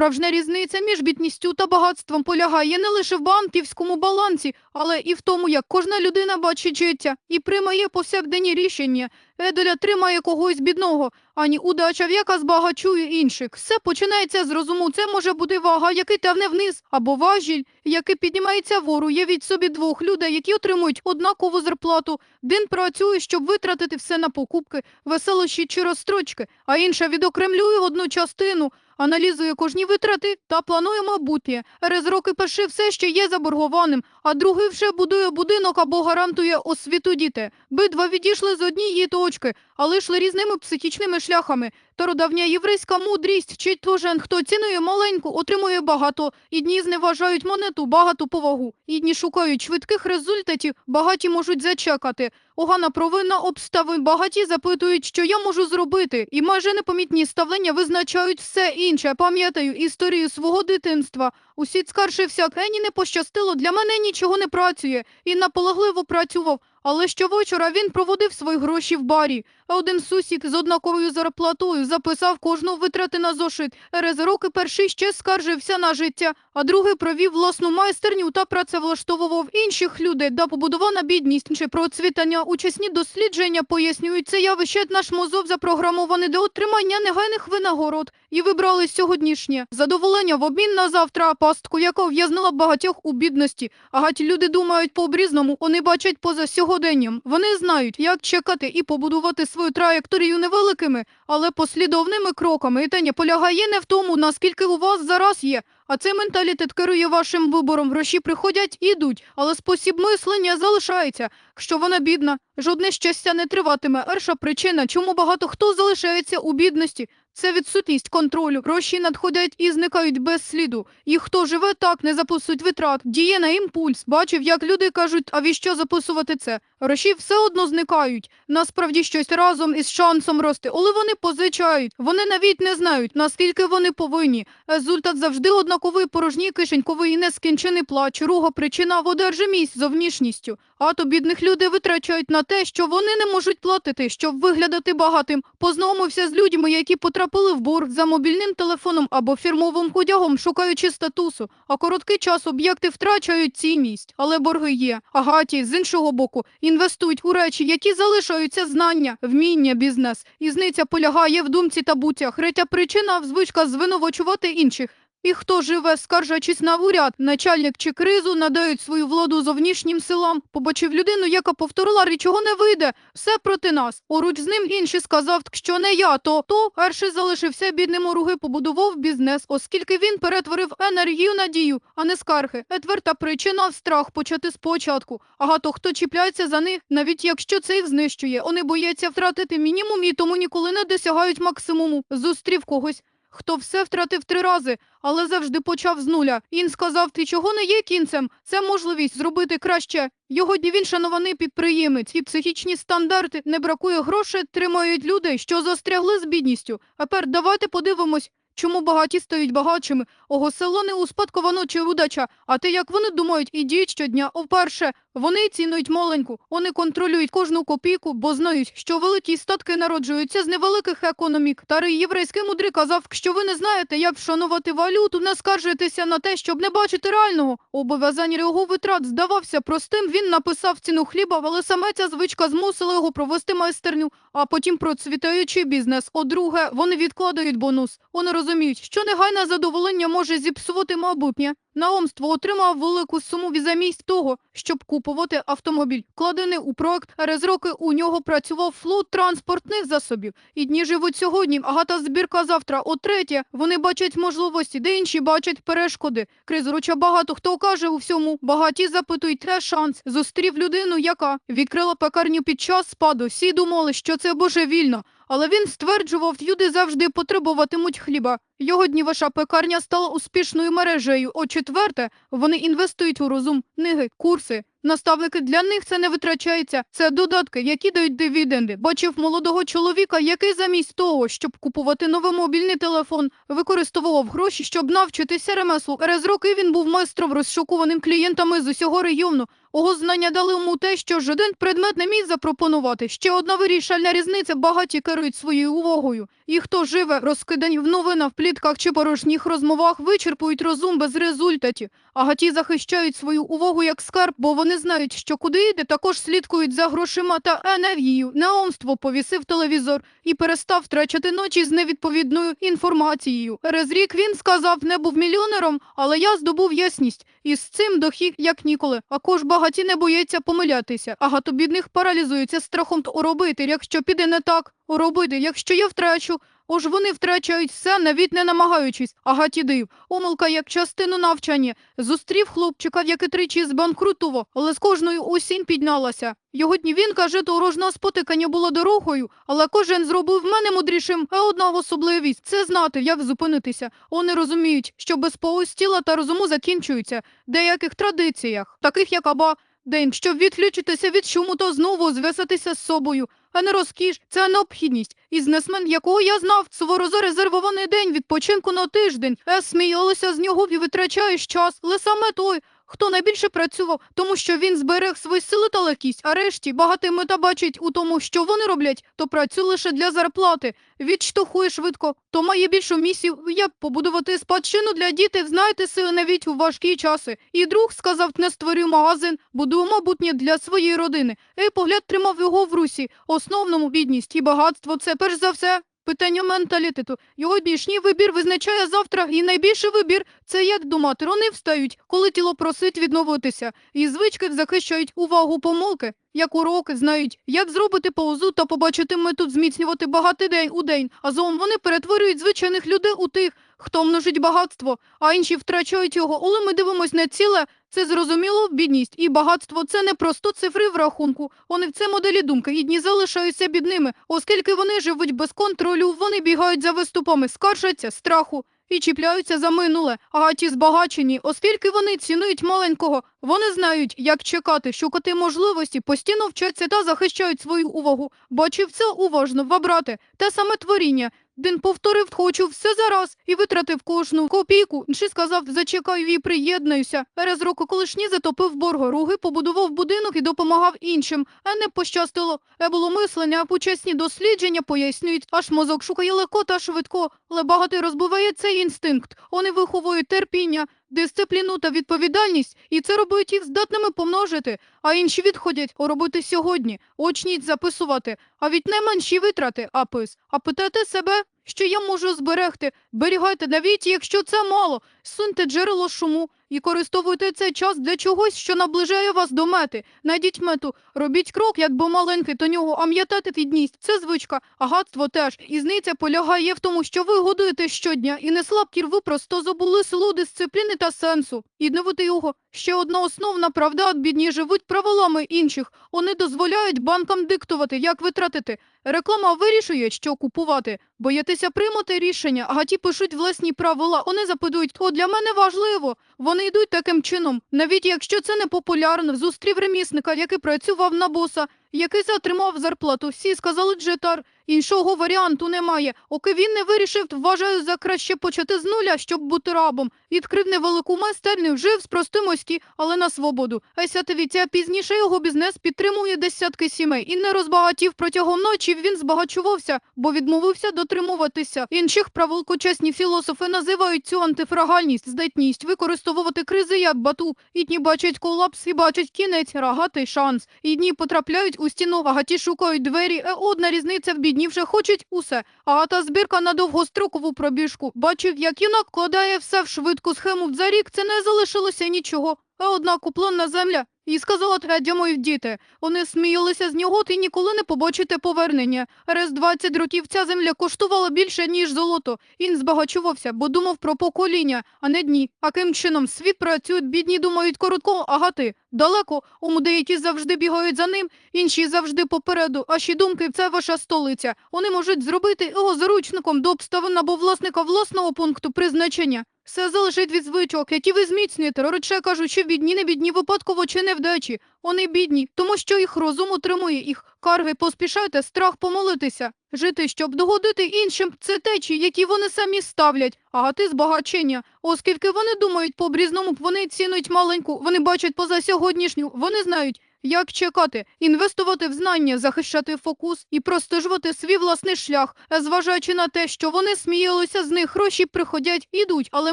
Справжня різниця між бідністю та багатством полягає не лише в банківському балансі, але і в тому, як кожна людина бачить життя і приймає повсякденні рішення. Еделя тримає когось бідного, ані удача, в яка збагачує інших. Все починається з розуму. Це може бути вага, який тягне вниз, або важіль, який піднімається вгору. Явіть собі двох людей, які отримують однакову зарплату. Один працює, щоб витратити все на покупки, веселощі чи розстрочки, а інша відокремлює одну частину, аналізує кожні витрати та планує майбутнє. Через роки перший все ще є заборгованим, а другий вже будує будинок або гарантує освіту діти. Бидва відійшли з однієї точки, але йшли різними психічними шляхами. Стародавня єврейська мудрість вчить кожен, хто цінує маленьку, отримує багато. Ідні зневажають монету, багату повагу. Ідні шукають швидких результатів, багаті можуть зачекати. Огана провина обставин, багаті запитують, що я можу зробити, і майже непомітні ставлення визначають все інше. Пам'ятаю історію свого дитинства. Усі скаржився, Кені не пощастило, для мене нічого не працює. І наполегливо працював. Але щовечора він проводив свої гроші в барі. А один сусід з однаковою зарплатою записав кожну витрати на зошит. Через роки перший ще скаржився на життя, а другий провів власну майстерню та працевлаштовував інших людей, де побудована бідність чи процвітання. Учасні дослідження пояснюють це явище наш мозок запрограмований для отримання негайних винагород. І вибрали сьогоднішнє задоволення в обмін на завтра пастку, яка в'язнила багатьох у бідності. Агаті люди думають по-обрізному, вони бачать поза сьогоденням. Вони знають, як чекати і побудувати свою траєкторію невеликими, але послідовними кроками. І те полягає не в тому, наскільки у вас зараз є. А цей менталітет керує вашим вибором. Гроші приходять і йдуть, але спосіб мислення залишається. Якщо вона бідна, жодне щастя не триватиме. Перша причина, чому багато хто залишається у бідності, це відсутність контролю. Гроші надходять і зникають без сліду. І хто живе так, не записують витрат, діє на імпульс. Бачив, як люди кажуть, а віщо записувати це? Гроші все одно зникають. Насправді щось разом із шансом рости, але вони позичають. Вони навіть не знають, наскільки вони повинні. Результат завжди однаковий порожній кишеньковий і нескінчений плач. Друга причина в одержимість зовнішністю. А то бідних людей витрачають на те, що вони не можуть платити, щоб виглядати багатим. Познайомився з людьми, які потрапили в борг за мобільним телефоном або фірмовим одягом, шукаючи статусу. А короткий час об'єкти втрачають цінність, але борги є. Агаті з іншого боку інвестують у речі, які залишаються знання, вміння, бізнес. Ізниця полягає в думці та буттях. Третя причина звичка звинувачувати інших. І хто живе, скаржачись на уряд, начальник чи кризу, надають свою владу зовнішнім силам. Побачив людину, яка повторила, нічого не вийде, все проти нас. Оруч з ним інший сказав, що не я, то то перший залишився бідним у руги, побудував бізнес, оскільки він перетворив енергію на дію, а не скарги. Четверта причина страх почати спочатку. Агато хто чіпляється за них, навіть якщо це їх знищує. Вони бояться втратити мінімум і тому ніколи не досягають максимуму. Зустрів когось. Хто все втратив три рази, але завжди почав з нуля. Він сказав, ти чого не є кінцем? Це можливість зробити краще. Його він шанований підприємець. І психічні стандарти не бракує грошей, тримають людей, що застрягли з бідністю. А тепер давайте подивимось, чому багаті стають багатшими. Ого, село не успадковано чи удача, а те, як вони думають і діють щодня. Вперше, вони цінують маленьку, вони контролюють кожну копійку, бо знають, що великі статки народжуються з невеликих економік. Старий єврейський мудрий казав, що ви не знаєте, як вшанувати валюту, не скаржуєтеся на те, щоб не бачити реального. Обов'язання його витрат здавався простим. Він написав ціну хліба, але саме ця звичка змусила його провести майстерню, а потім процвітаючий бізнес. По-друге, вони відкладають бонус. Вони розуміють, що негайне задоволення може зіпсувати майбутнє. Наомство отримав велику суму замість того, щоб купувати автомобіль. Кладений у проект, через роки у нього працював флот транспортних засобів. І дні живуть сьогодні, агата збірка завтра. О третє, вони бачать можливості, де інші бачать перешкоди. Кризоруча багато хто каже у всьому. Багаті запитують, де шанс. Зустрів людину, яка відкрила пекарню під час спаду. Всі думали, що це божевільно. Але він стверджував, люди завжди потребуватимуть хліба. Його дніваша пекарня стала успішною мережею. О четверте, вони інвестують у розум, книги, курси. Наставники для них це не витрачається. Це додатки, які дають дивіденди. Бачив молодого чоловіка, який замість того, щоб купувати новий мобільний телефон, використовував гроші, щоб навчитися ремеслу. Через роки він був майстром розшукуваним клієнтами з усього регіону. Ого знання дали йому те, що жоден предмет не міг запропонувати. Ще одна вирішальна різниця багаті керують своєю увагою. І хто живе, розкидані в новинах, плітках чи порожніх розмовах, вичерпують розум без результатів. Агаті захищають свою увагу як скарб, бо вони знають, що куди йде, також слідкують за грошима та енергією. Неомство повісив телевізор і перестав втрачати ночі з невідповідною інформацією. Через рік він сказав, не був мільйонером, але я здобув ясність. І з цим дохід як ніколи. А кож багаті не боїться помилятися. Агато бідних паралізується страхом робити, якщо піде не так, робити, якщо я втрачу. Ож вони втрачають все, навіть не намагаючись. Агаті див. Омилка як частину навчання. Зустрів хлопчика, який тричі збанкрутував, але з кожною осінь піднялася. Його дні він каже, дорожнього спотикання було дорогою, але кожен зробив мене мудрішим, а одна особливість це знати, як зупинитися. Вони розуміють, що без повоз тіла та розуму закінчуються в деяких традиціях, таких як аба день, щоб відключитися від шуму, то знову зв'язатися з собою. А не розкіш, це необхідність. Бізнесмен, якого я знав, суворо зарезервований день відпочинку на тиждень. Е, сміялися з нього і витрачаєш час, але саме той, хто найбільше працював, тому що він зберег свої сили та легкість, а решті багатий мета бачить у тому, що вони роблять, то працює лише для зарплати. Відштовхує швидко, то має більшу місію, як побудувати спадщину для дітей, знаєте сили навіть у важкі часи. І друг сказав, не створюю магазин, будую майбутнє для своєї родини. І погляд тримав його в русі. Основному бідність і багатство це перш за все. Питання менталітету. Його бішній вибір визначає завтра, і найбільший вибір це як думати. Вони встають, коли тіло просить відновитися, і звички захищають увагу помилки, як уроки знають, як зробити паузу та побачити метод зміцнювати багатий день у день. А зовом вони перетворюють звичайних людей у тих, хто множить багатство, а інші втрачають його. Але ми дивимось на ціле. Це зрозуміло, бідність і багатство це не просто цифри в рахунку. Вони в це моделі думки, і дні залишаються бідними, оскільки вони живуть без контролю, вони бігають за виступами, скаржаться страху і чіпляються за минуле. А ті збагачені, оскільки вони цінують маленького, вони знають, як чекати, шукати можливості, постійно вчаться та захищають свою увагу. Бачив це уважно, вабрати, те саме творіння. Дин повторив, хочу все зараз і витратив кожну копійку. Чи сказав, зачекаю і приєднаюся. Через року колишні затопив боргоруги, побудував будинок і допомагав іншим. А не пощастило. Е було мислення, а почесні дослідження пояснюють, аж мозок шукає легко та швидко, але багатий розбиває цей інстинкт. Вони виховують терпіння, дисципліну та відповідальність, і це робить їх здатними помножити, а інші відходять робити сьогодні, очніть записувати, а від найменші витрати апис, а питайте себе, що я можу зберегти, берігайте навіть, якщо це мало, суньте джерело шуму і користуйте цей час для чогось, що наближає вас до мети. Найдіть мету, робіть крок, якби маленький до нього, а м'ятати відність. Це звичка, а гадство теж. Ізниця полягає в тому, що ви годуєте щодня і не слабкі ви просто забули силу дисципліни та сенсу. І дневити його. Ще одна основна правда, бідні живуть правилами інших. Вони дозволяють банкам диктувати, як витратити. Реклама вирішує, що купувати. Боятися приймати рішення, а ті пишуть власні правила. Вони запитують, для мене важливо. Вони йдуть таким чином, навіть якщо це не популярно. Зустрів ремісника, який працював на боса, який отримав зарплату. Всі сказали джетар. Іншого варіанту немає. Оки він не вирішив, вважаю за краще почати з нуля, щоб бути рабом. Відкрив невелику майстерню, жив з простим оські, але на свободу. Айсятовіця пізніше його бізнес підтримує десятки сімей і не розбагатів протягом ночі. Він збагачувався, бо відмовився дотримуватися. Інших правил кочесні філософи називають цю антифрагальність, здатність використовувати кризи як бату. Ідні бачать колапс і бачать кінець, рагатий шанс. Ідні потрапляють у стіну, а гаті шукають двері. Е, одна різниця в бідні вже хочуть усе. А та збірка на довгострокову пробіжку. Бачив, як юнак кладає все в швидку схему. За рік це не залишилося нічого. А одна куплена земля. І сказала третя мої діти. Вони сміялися з нього, ти ніколи не побачите повернення. Раз 20 років ця земля коштувала більше, ніж золото. Він збагачувався, бо думав про покоління, а не дні. А ким чином світ працює, бідні думають коротко, гати далеко. у деякі завжди бігають за ним, інші завжди попереду. А ще думки це ваша столиця. Вони можуть зробити його заручником до обставин або власника власного пункту призначення. Все залежить від звичок, які ви зміцнюєте. Ророче кажучи, бідні не бідні випадково чи невдачі. Вони бідні, тому що їх розум утримує їх. Карги поспішайте, страх помолитися. Жити, щоб догодити іншим, це течі, які вони самі ставлять. А гати збагачення. Оскільки вони думають по-брізному, вони цінують маленьку, вони бачать поза сьогоднішню, вони знають. Як чекати, інвестувати в знання, захищати фокус і простежувати свій власний шлях, е, зважаючи на те, що вони сміялися з них, гроші приходять, ідуть, але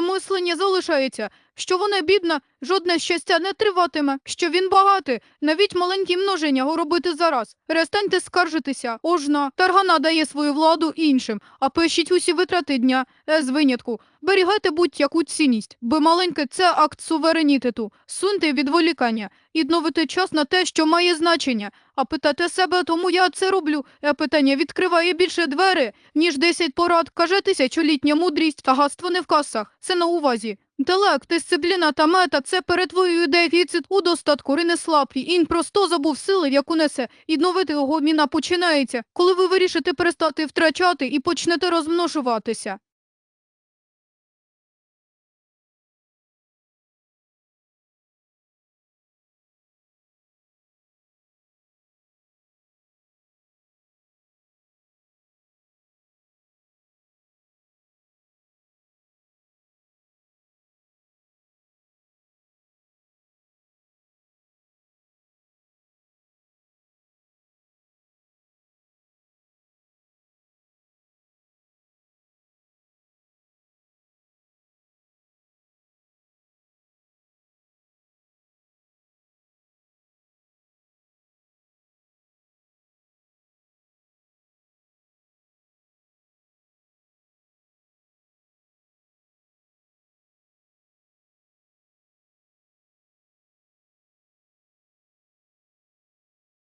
мислення залишається. Що вона бідна, жодне щастя не триватиме. Що він багатий, навіть маленькі множення робити зараз. Перестаньте скаржитися. Ожна, таргана дає свою владу іншим, а пишіть усі витрати дня, е, з винятку. Берігайте будь-яку цінність, бо маленьке це акт суверенітету. Суньте відволікання, відновити час на те, що має значення. А питати себе, тому я це роблю. Е, Питання відкриває більше двері, ніж 10 порад, каже тисячолітня мудрість, багатство не в касах. Це на увазі. Інтелект, дисципліна та мета це перетворює дефіцит у достатку, рине слабкий. Він просто забув сили, яку несе. І новити його міна починається, коли ви вирішите перестати втрачати і почнете розмножуватися.